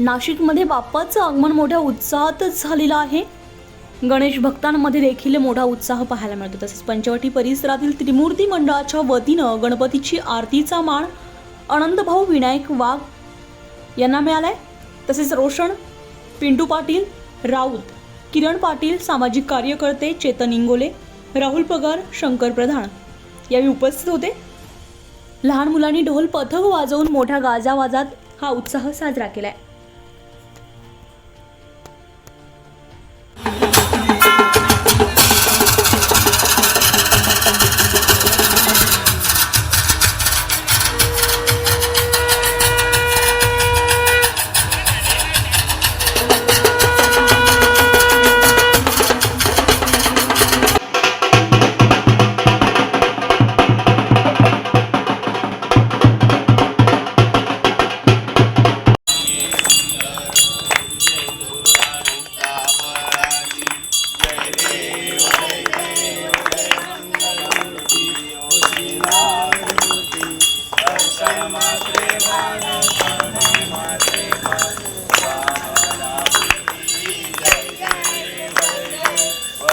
नाशिकमध्ये बाप्पाचं आगमन मोठ्या उत्साहातच झालेलं आहे. गणेश भक्तांमध्ये देखील मोठा उत्साह पाहायला मिळतो. तसेच पंचवटी परिसरातील त्रिमूर्ती मंडळाच्या वतीनं गणपतीची आरतीचा मान आनंदभाऊ विनायक वाघ यांना मिळालाय. तसेच रोशन पिंटू पाटील राऊत किरण पाटील सामाजिक कार्यकर्ते चेतन इंगोले राहुल पगार शंकर प्रधान यावेळी उपस्थित होते. लहान मुलांनी ढोल पथक वाजवून मोठ्या गाजावाजात हा उत्साह साजरा केला आहे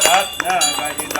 Not, no, I didn't.